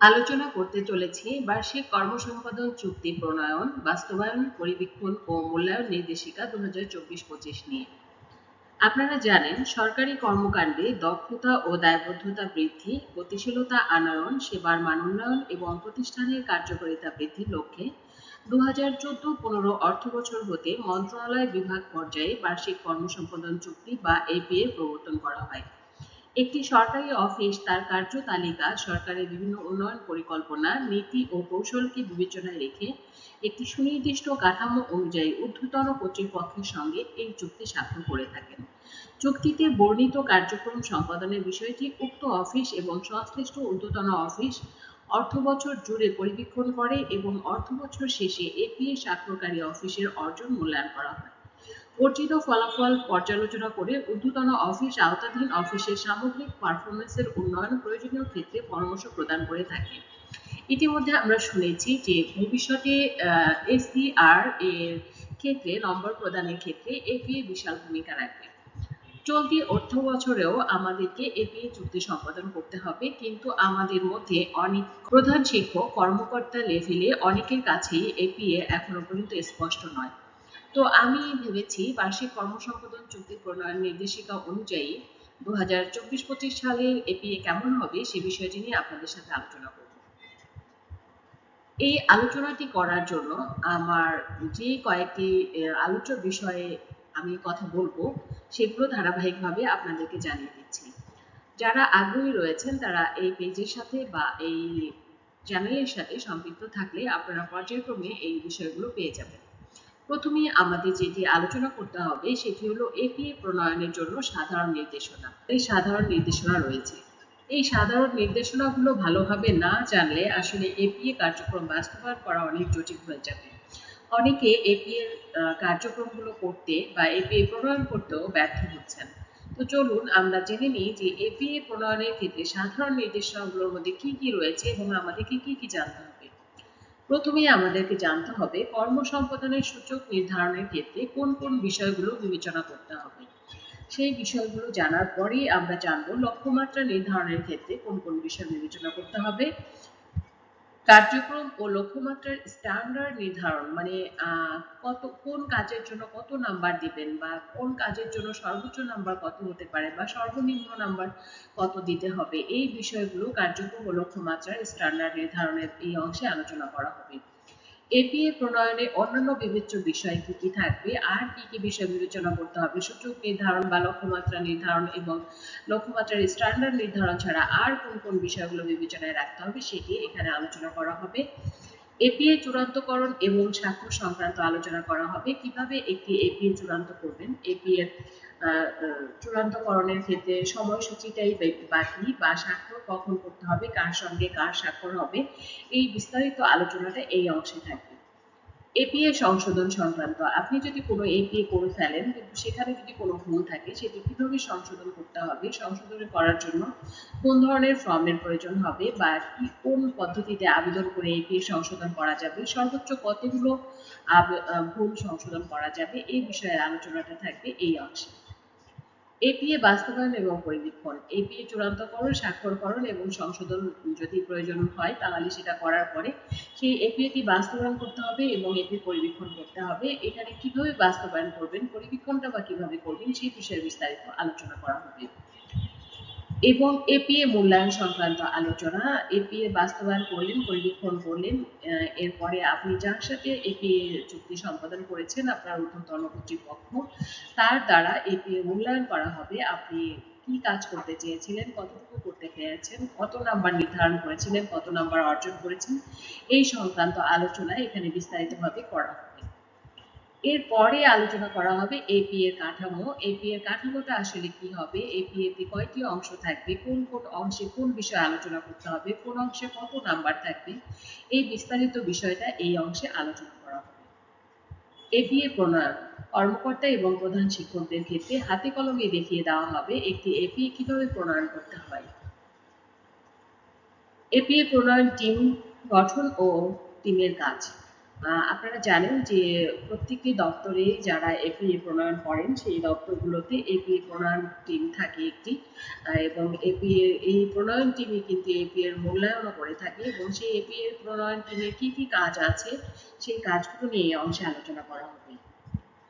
আলোচনা করতে চলেছি। বার্ষিক কর্মসম্পাদন চুক্তি প্রণয়ন, বাস্তবায়ন, পরিবীক্ষণ ও মূল্যায়ন নির্দেশিকা দু হাজার চব্বিশ পঁচিশ নিয়ে। আপনারা জানেন, সরকারি কর্মকাণ্ডে দক্ষতা ও দায়বদ্ধতা বৃদ্ধি, গতিশীলতা আনয়ন, সেবার মান উন্নয়ন এবং প্রতিষ্ঠানের কার্যকারিতা বৃদ্ধির লক্ষ্যে দু হাজার চোদ্দ পনেরো অর্থবছর হতে মন্ত্রণালয় বিভাগ পর্যায়ে বার্ষিক কর্মসম্পাদন চুক্তি বা এপিএ প্রবর্তন করা হয়। একটি সরকারি অফিস, তার কার্য তালিকা সরকারের বিভিন্ন উন্নয়ন পরিকল্পনা, নীতি ও কৌশলকে বিবেচনায় রেখে একটি সুনির্দিষ্ট কাঠামো অনুযায়ী ঊর্ধ্বতন কর্তৃপক্ষের সঙ্গে এই চুক্তি স্বাক্ষর করে থাকেন। চুক্তিতে বর্ণিত কার্যক্রম সম্পাদনের বিষয়টি উক্ত অফিস এবং সংশ্লিষ্ট ঊর্ধ্বতন অফিস অর্থবছর জুড়ে পরিবীক্ষণ করে এবং অর্থবছর শেষে এপিএ স্বাক্ষরকারী অফিসের অর্জন মূল্যায়ন করা হয়। অর্জিত ফলাফল পর্যালোচনা করে ঊর্ধ্বতন অফিস, আওতাধীন অফিসের সামগ্রিক পারফরমেন্সের উন্নয়ন প্রয়োজনীয় ক্ষেত্রে পরামর্শ প্রদান করে থাকে। ইতিমধ্যে আমরা শুনেছি যে ভবিষ্যতে এসডিআর এর ক্ষেত্রে নম্বর প্রদানের ক্ষেত্রে এপিএ বিশাল ভূমিকা রাখবে। চলতি অর্থ বছরেও আমাদেরকে এপিএ চুক্তি সম্পাদন করতে হবে, কিন্তু আমাদের মধ্যে অনেক প্রধান শিক্ষক, কর্মকর্তা লেভেলে অনেকের কাছেই এপিএ এখনও পর্যন্ত স্পষ্ট নয়। তো আমি ভেবেছি বার্ষিক কর্মসম্পাদন চুক্তি প্রণয়ন নির্দেশিকা অনুযায়ী দু হাজার চব্বিশ পঁচিশ সালের এপিএ কেমন হবে সে বিষয়টি নিয়ে আপনাদের সাথে আলোচনা করব। এই আলোচনাটি করার জন্য আমার যে কয়েকটি আলোচ্য বিষয়ে আমি কথা বলব, সেগুলো ধারাবাহিকভাবে আপনাদেরকে জানিয়ে দিচ্ছি। যারা আগ্রহী রয়েছেন, তারা এই পেজের সাথে বা এই চ্যানেলের সাথে সম্পৃক্ত থাকলে আপনারা পর্যায়ক্রমে এই বিষয়গুলো পেয়ে যাবেন। প্রথমে আমাদের যেটি আলোচনা করতে হবে সেটি হলো এপিএ প্রণয়নের জন্য সাধারণ নির্দেশনা। এই সাধারণ নির্দেশনা রয়েছে। এই সাধারণ নির্দেশনাগুলো ভালোভাবে না জানলে আসলে এপিএ কার্যক্রম বাস্তবায়ন করা অনেক জটিল হয়ে যাবে। অনেকে এপিএ কার্যক্রমগুলো করতে বা এপিএ প্রণয়ন করতেও ব্যর্থ হচ্ছেন। তো চলুন আমরা জেনে নিই যে এপিএ প্রণয়নের ক্ষেত্রে সাধারণ নির্দেশনাগুলোর মধ্যে কি কি রয়েছে এবং আমাদেরকে কি কি জানতে হবে প্রথমেই আমাদেরকে জানতে হবে কর্ম সম্পাদনের সূচক নির্ধারণের ক্ষেত্রে কোন কোন বিষয়গুলো বিবেচনা করতে হবে। সেই বিষয়গুলো জানার পরেই আমরা জানব লক্ষ্যমাত্রা নির্ধারণের ক্ষেত্রে কোন কোন বিষয় বিবেচনা করতে হবে। কার্যক্রম ও লক্ষ্যমাত্রার স্ট্যান্ডার্ড নির্ধারণ মানে কত, কোন কাজের জন্য কত নাম্বার দিবেন বা কোন কাজের জন্য সর্বোচ্চ নাম্বার কত হতে পারে বা সর্বনিম্ন নাম্বার কত দিতে হবে, এই বিষয়গুলো কার্যক্রম ও লক্ষ্যমাত্রার স্ট্যান্ডার্ড নির্ধারণের এই অংশে আলোচনা করা হবে। এপিএ প্রণয়নে অন্যান্য বিবেচ্য বিষয় কি কি থাকবে? আর কি কি বিষয় বিবেচনা করতে হবে? সূচক নির্ধারণ বা লক্ষ্যমাত্রা নির্ধারণ এবং লক্ষ্যমাত্রার স্ট্যান্ডার্ড নির্ধারণ ছাড়া আর কোন কোন বিষয়গুলো বিবেচনায় রাখতে হবে সেটি এখানে আলোচনা করা হবে। এপিএ চূড়ান্তকরণ এবং স্বাক্ষর সংক্রান্ত আলোচনা করা হবে। কীভাবে একটি এপিএ চূড়ান্ত করবেন? এপিএ চূড়ান্তকরণের ক্ষেত্রে সময়সূচিটাই বাকি, বা স্বাক্ষর কখন করতে হবে, কার সঙ্গে কার স্বাক্ষর হবে, এই বিস্তারিত আলোচনাটা এই অংশে থাকবে। এপিএ সংশোধন সংক্রান্ত। আপনি যদি কোনো এপিএ করে ফেলেন, কিন্তু সেখানে যদি কোনো ভুল থাকে, সেটি কীভাবে সংশোধন করতে হবে, সংশোধন করার জন্য কোন ধরনের ফর্মের প্রয়োজন হবে বা কি কোন পদ্ধতিতে আবেদন করে এপিএ সংশোধন করা যাবে, সর্বোচ্চ কতগুলো ভুল সংশোধন করা যাবে, এই বিষয়ে আলোচনাটা থাকবে এই অংশে। এপিএ বাস্তবায়ন এবং পরিবীক্ষণ এপিএ চূড়ান্তকরণ, স্বাক্ষরকরণ এবং সংশোধন যদি প্রয়োজন হয় তাহলে সেটা করার পরে সেই এপিএটি বাস্তবায়ন করতে হবে এবং এপি পরিবীক্ষণ করতে হবে। এখানে কীভাবে বাস্তবায়ন করবেন, পরিবীক্ষণটা বা কীভাবে করবেন সেই বিষয়ে বিস্তারিত আলোচনা করা হবে। এবং এপিএ মূল্যায়ন সংক্রান্ত আলোচনা এপিএ বাস্তবায়ন করলেন, পরিবীক্ষণ করলেন এরপরে আপনি যার সাথে এপিএ চুক্তি সম্পাদন করেছেন, আপনার ঊর্ধ্বতন কর্তৃপক্ষ, তার দ্বারা এপিএ মূল্যায়ন করা হবে। আপনি কি কাজ করতে চেয়েছিলেন, কতটুকু করতে পেরেছেন, কত নাম্বার নির্ধারণ করেছিলেন, কত নাম্বার অর্জন করেছেন, এই সংক্রান্ত আলোচনা এখানে বিস্তারিতভাবে করা হবে। এরপরে আলোচনা করা হবে এপি এর কাঠামো। এপি এর কাঠামোটা আসলে কি হবে? এপি এতে কয়টি অংশ থাকবে? কোন কোন অংশে কোন বিষয়ে আলোচনা করতে হবে? কোন অংশে কত নাম্বার থাকবে? এই বিস্তারিত বিষয়টা এই অংশে আলোচনা করা হবে। এপিএ প্রণয়ন। কর্মকর্তা এবং প্রধান শিক্ষকদের ক্ষেত্রে হাতে কলমে দেখিয়ে দেওয়া হবে একটি এপিএ কীভাবে প্রণয়ন করতে হয়। এপিএ প্রণয়ন টিম গঠন ও টিমের কাজ। আপনারা জানেন যে প্রত্যেকটি দপ্তরে যারা এপিএ প্রণয়ন করেন, সেই দপ্তরগুলোতে এপিএ প্রণয়ন টিম থাকে একটি। এবং এপিএ এই প্রণয়ন টিমই কিন্তু এপিএ এর মূল্যায়নও করে থাকে এবং সেই এপিএ এর প্রণয়ন টিমের কি কি কাজ আছে, সেই কাজগুলো নিয়ে এই অংশে আলোচনা করা হবে।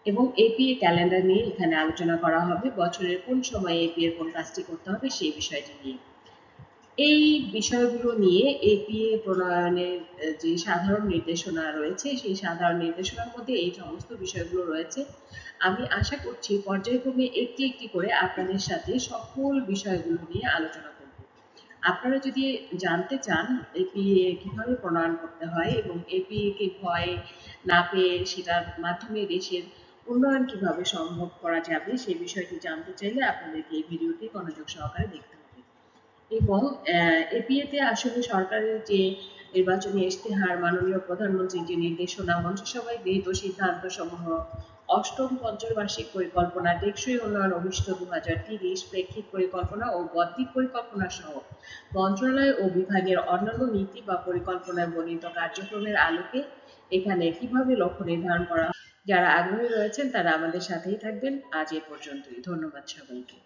এবং এপিএ ক্যালেন্ডার নিয়ে এখানে আলোচনা করা হবে, বছরের কোন সময়ে এপিএ কোন কাজটি করতে হবে, সেই বিষয়টি নিয়ে। এই বিষয়গুলো নিয়ে এপিএ প্রণয়নের যে সাধারণ নির্দেশনা রয়েছে, সেই সাধারণ নির্দেশনার মধ্যে এই সমস্ত বিষয়গুলো রয়েছে। আমি আশা করছি পর্যায়ক্রমে একটি একটি করে আপনাদের সাথে সকল বিষয়গুলো নিয়ে আলোচনা করব। আপনারা যদি জানতে চান এপিএ কীভাবে প্রণয়ন করতে হয় এবং এপিএ কে ভয় না পেয়ে সেটার মাধ্যমে দেশের উন্নয়ন কীভাবে সম্ভব করা যাবে সেই বিষয়টি জানতে চাইলে আপনাদেরকে এই ভিডিওটি মনোযোগ সহকারে দেখতে এবং এপিএতে আসলে সরকারের যে নির্বাচনী ইশতেহার মাননীয় প্রধানমন্ত্রীর যে নির্দেশনা মন্ত্রিসভায় গৃহীত সিদ্ধান্ত সমূহ অষ্টম পঞ্চবার্ষিক পরিকল্পনা টেকসই উন্নয়ন অভিষ্ট দু হাজার তিরিশ প্রেক্ষিত পরিকল্পনা ও বদ্বীপ পরিকল্পনা সহ মন্ত্রণালয় ও বিভাগের অন্যান্য নীতি বা পরিকল্পনায় বর্ণিত কার্যক্রমের আলোকে এখানে কীভাবে লক্ষ্য নির্ধারণ করা যারা আগ্রহী রয়েছেন তারা আমাদের সাথেই থাকবেন। আজ এ পর্যন্তই। ধন্যবাদ সবাইকে।